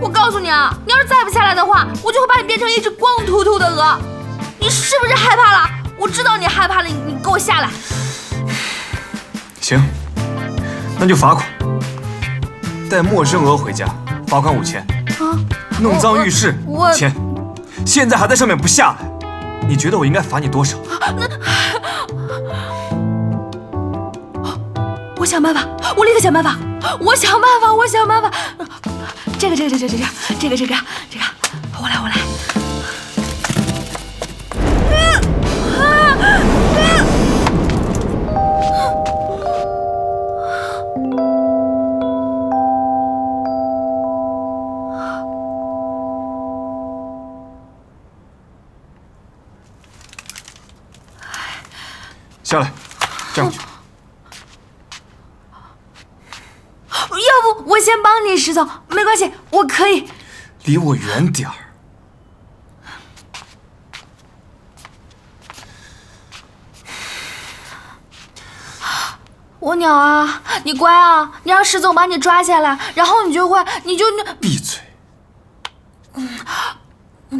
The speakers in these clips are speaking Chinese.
我告诉你啊，你要是再不下来的话，我就会把你变成一只光秃秃的鹅。你是不是害怕了？我知道你害怕了，你你给我下来。行，那就罚款，带陌生鹅回家，罚款五千。啊，弄脏浴室我五千，现在还在上面不下来，你觉得我应该罚你多少？那我想办法，我立刻想办法，我想办法，我想办法。这个，这个，这个，这个，这个，这个，这个，我来，我来。下来，站过去。要不我先帮你，石总，没关系，我可以。离我远点儿。我鸟啊，你乖啊，你让石总把你抓下来，然后你就会，你就那。闭嘴！这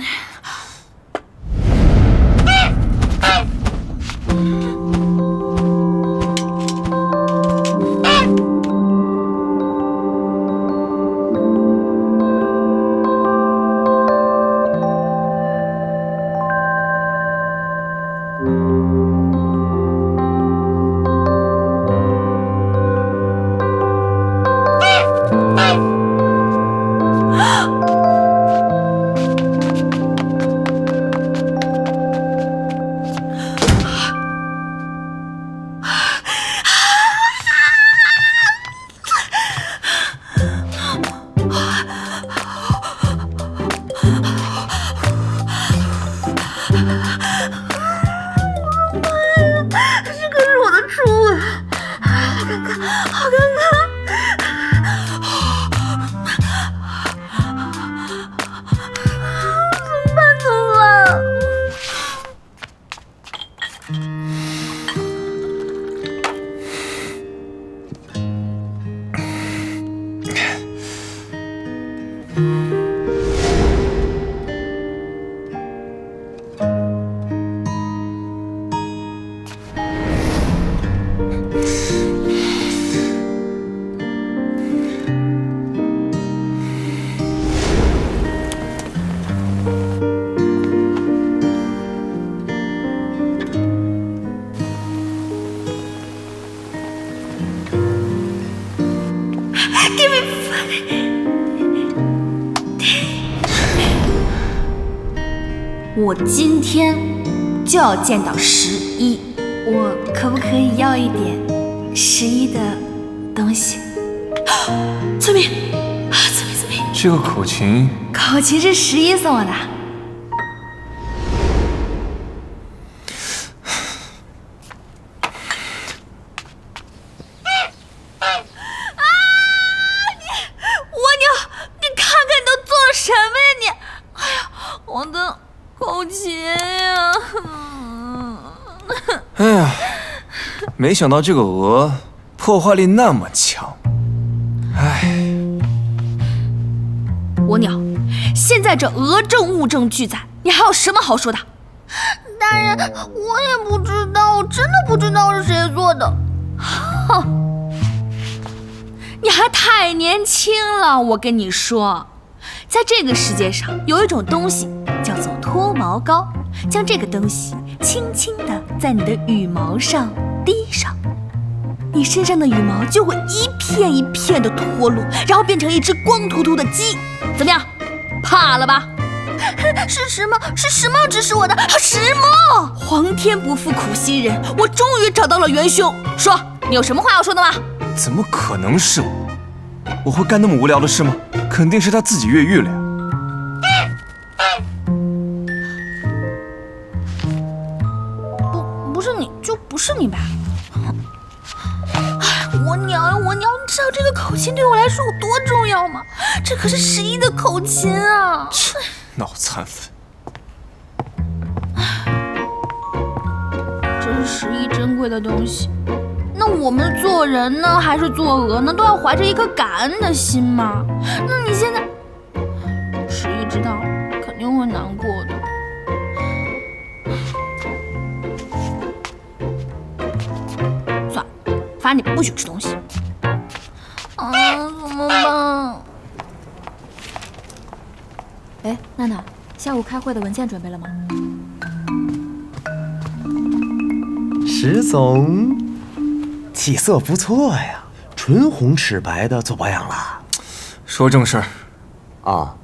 我今天就要见到十一，我可不可以要一点十一的东西？村民，啊，村民，村民，这个口琴口琴是十一送我的。啊！你蜗牛，你看看你都做了什么呀你？哎呀，我的口琴呀！哎呀，没想到这个鹅破坏力那么强。哎，我鸟，现在这鹅证物证俱在，你还有什么好说的？大人，我也不知道，我真的不知道是谁做的。哼，你还太年轻了，我跟你说，在这个世界上有一种东西叫做脱毛膏，将这个东西轻轻地在你的羽毛上滴上。你身上的羽毛就会一片一片的脱落，然后变成一只光秃秃的鸡。怎么样，怕了吧？是石墨，是石墨指使我的。石墨，皇天不负苦心人，我终于找到了元凶。说，你有什么话要说的吗？怎么可能是我？我会干那么无聊的事吗？肯定是他自己越狱了呀。是你吧？哎，我娘，我娘，你知道这个口琴对我来说有多重要吗？这可是十一的口琴啊！切，脑残粉。这是十一珍贵的东西。那我们做人呢，还是做鹅呢，都要怀着一颗感恩的心嘛。那你罚你不许吃东西。啊，怎么办？哎，娜娜，下午开会的文件准备了吗？石总，气色不错呀，唇红齿白的，做保养了。说正事儿，啊，